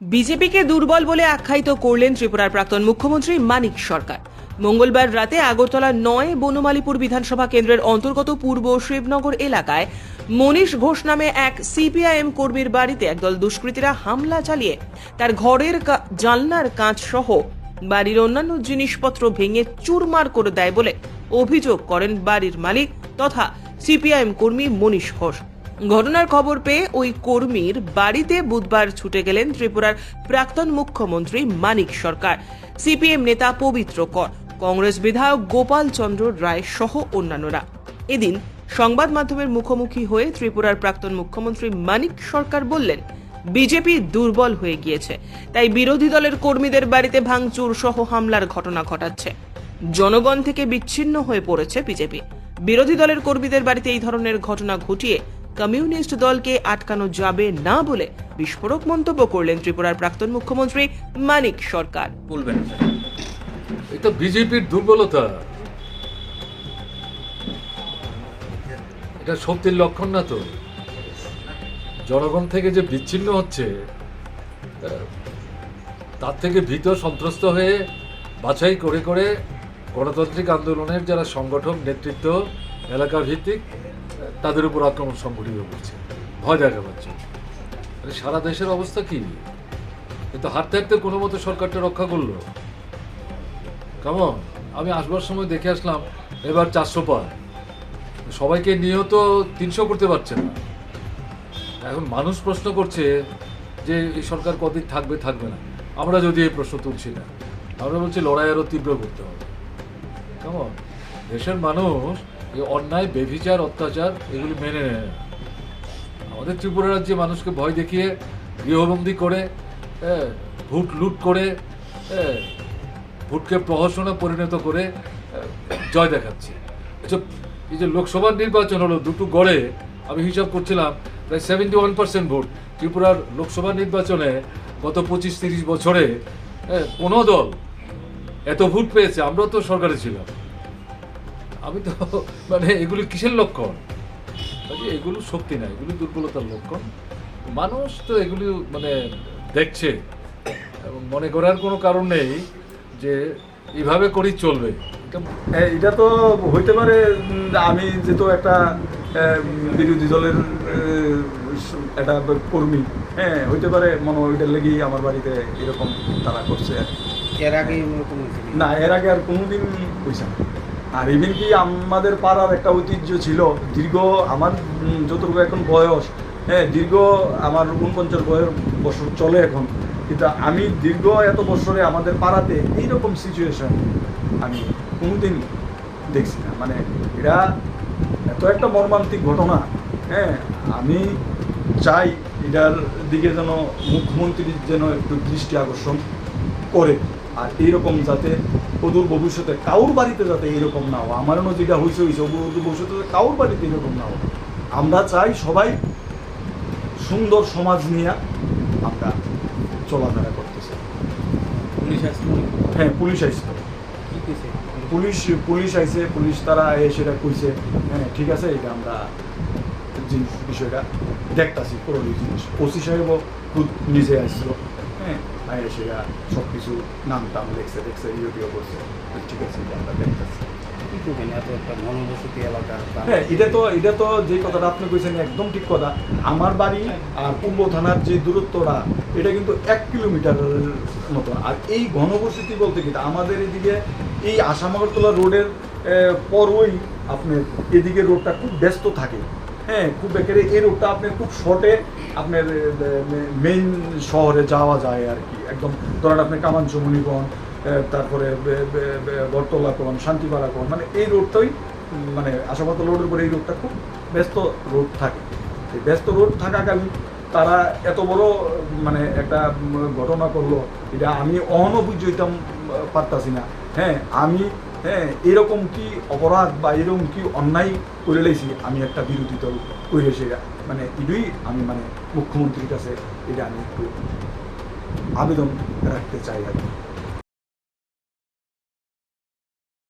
বিজেপিকে দুর্বল বলে আখ্যায়িত করলেন ত্রিপুরার প্রাক্তন মুখ্যমন্ত্রী মানিক সরকার। মঙ্গলবার রাতে আগরতলা নয় বনমালীপুর বিধানসভা কেন্দ্রের অন্তর্গত পূর্ব শিবনগর এলাকায় মনীষ ঘোষ নামে এক সিপিআইএম কর্মীর বাড়িতে একদল দুষ্কৃতীরা হামলা চালিয়ে তার ঘরের জানলার কাঁচ সহ বাড়ির অন্যান্য জিনিসপত্র ভেঙে চুরমার করে দেয় বলে অভিযোগ করেন বাড়ির মালিক তথা সিপিআইএম কর্মী মনীষ ঘোষ। ঘটনার খবর পেয়ে ওই কর্মীর বাড়িতে বুধবার ছুটে গেলেন ত্রিপুরার প্রাক্তন মুখ্যমন্ত্রী মানিক সরকার। সিপিএম নেতা পবিত্র কর, কংগ্রেস বিধায়ক গোপাল চন্দ্র রায় সহ অন্যান্যরা। এদিন সংবাদ মাধ্যমের মুখোমুখি হয়ে ত্রিপুরার প্রাক্তন মুখ্যমন্ত্রী মানিক সরকার বললেন, বিজেপি দুর্বল হয়ে গিয়েছে, তাই বিরোধী দলের কর্মীদের বাড়িতে ভাঙচুর সহ হামলার ঘটনা ঘটাচ্ছে। জনগণ থেকে বিচ্ছিন্ন হয়ে পড়েছে বিজেপি। বিরোধী দলের কর্মীদের বাড়িতে এই ধরনের ঘটনা ঘটিয়ে কমিউনিস্ট দলকে আটকানো যাবে না বলে বিস্ফোরক মন্তব্য করলেন ত্রিপুরার প্রাক্তন মুখ্যমন্ত্রী মানিক সরকার। বলবেন। এটা বিজেপির দুর্বলতা। এটা শক্তির লক্ষণ না তো? জনগণ থেকে যে বিচ্ছিন্ন হচ্ছে আহ, তার থেকে ভীত সন্ত্রস্ত হয়ে বাছাই করে করে গণতান্ত্রিক আন্দোলনের যারা সংগঠক নেতৃত্ব এলাকা ভিত্তিক তাদের উপর আক্রমণ সংঘটিত করছে। ভয় দেখাচ্ছে আরে, সারা দেশের অবস্থা কি? কিন্তু হাঁটতে হাঁটতে কোনো মতো সরকারটা রক্ষা করল। কেমন? আমি আসবার সময় দেখে আসলাম, এবার চারশো পার। সবাইকে নিয়েও তো তিনশো করতে পারছে না। এখন মানুষ প্রশ্ন করছে যে, এই সরকার কদিন থাকবে থাকবে না। আমরা যদি এই প্রশ্ন তুলছি না, আমরা বলছি লড়াই আরও তীব্র করতে হবে। কেমন? দেশের মানুষ এই অন্যায়, বেভিচার, অত্যাচার এগুলি মেনে নেয়। আমাদের ত্রিপুরা রাজ্যে মানুষকে ভয় দেখিয়ে গৃহবন্দী করে ভোট লুট করে ভোটকে প্রহসনে পরিণত করে জয় দেখাচ্ছে। আচ্ছা এই যে লোকসভা নির্বাচন হলো দুটো গড়ে, আমি হিসাব করছিলাম, প্রায় সেভেন্টি ওয়ান পার্সেন্ট ভোট। ত্রিপুরার লোকসভা নির্বাচনে গত পঁচিশ তিরিশ বছরে কোনো দল এত ভোট পেয়েছে, আমরাও তো সরকারে ছিলাম। আমি তো মানে এগুলি কিসের লক্ষণ? এগুলো শক্তি না এগুলি দুর্বলতার লক্ষণ। মানুষ তো এগুলি মানে দেখছে এবং মনে করার কোনো কারণ নেই যে এইভাবে করেই চলবে। এটা এটা তো হইতে পারে আমি যেহেতু একটা বিরোধী দলের একটা কর্মী হ্যাঁ হইতে পারে মনে হয় ওইটার লেগেই আমার বাড়িতে এরকম তারা করছে আর কি। এর আগে না এর আগে আর কোনোদিন হয়েছে না। আর ইভেন কি আমাদের পাড়ার একটা ঐতিহ্য ছিল, দীর্ঘ আমার যতটুকু এখন বয়স হ্যাঁ দীর্ঘ আমার উনপঞ্চাশ বয়স বছর চলে এখন। কিন্তু আমি দীর্ঘ এত বছরে আমাদের পাড়াতে এইরকম সিচুয়েশন আমি কোনোদিন দেখছি না। মানে এটা এত একটা মর্মান্তিক ঘটনা হ্যাঁ আমি চাই এটার দিকে যেন মুখ্যমন্ত্রীর যেন একটু দৃষ্টি আকর্ষণ করে। আর এইরকম যাতে অদূর ভবিষ্যতে কাউর বাড়িতে যাতে এইরকম না হয়। আমারও যেটা হয়েছে হয়েছে। অদূর ভবিষ্যতে যাতে কাউর বাড়িতে এরকম না হয়। আমরা চাই সবাই সুন্দর সমাজ নিয়ে আমরা চলাফেরা করতেছি। পুলিশ আসছে হ্যাঁ পুলিশ আইসে কইছে? পুলিশ পুলিশ আইছে পুলিশ তারা সেটা কইছে। হ্যাঁ ঠিক আছে এটা আমরা জিনিস বিষয়টা দেখতাছি পুরো জিনিস। ওসি সাহেবও নিজে আসছিল হ্যাঁ আর সেটা সব কিছু নাম টাম দেখছে দেখছে ইউটিউব করছে ঠিক আছে এটা আমরা দেখতেছি হ্যাঁ এটা তো এটা তো যে কথাটা আপনি কইছেন একদম ঠিক কথা আমার বাড়ি আর পূর্ব থানার যে দূরত্বটা এটা কিন্তু এক কিলোমিটারের মতো আর এই ঘনবসতি বলতে কি আমাদের এদিকে এই আসামাগরতলা রোডের পরই আপনার এদিকে রোডটা খুব ব্যস্ত থাকে। হ্যাঁ খুব একেবারে এই রোডটা আপনার খুব শর্টে আপনার মেইন শহরে যাওয়া যায় আর কি। একদম ধরেন আপনি কামাঞ্চ মণিগঞ্জ তারপরে বে- বে- বে- বটতলা কোন শান্তিপাড়া কোন মানে এই রোডটাই মানে আশাপাতা রোডের উপরে এই রোডটা খুব ব্যস্ত রোড থাকে। এই ব্যস্ত রোড থাকাকালীন তারা এত বড় মানে একটা ঘটনা করল, এটা আমি অহনও বুঝতাম পারতাছি না। হ্যাঁ আমি হ্যাঁ এরকম কি অপরাধ বা এরকম কি অন্যায় করে লেছি আমি একটা বিরোধী দল করে মানে এটাই আমি মানে মুখ্যমন্ত্রীর কাছে এটা আমি একটু আবেদন রাখতে চাই আর কি।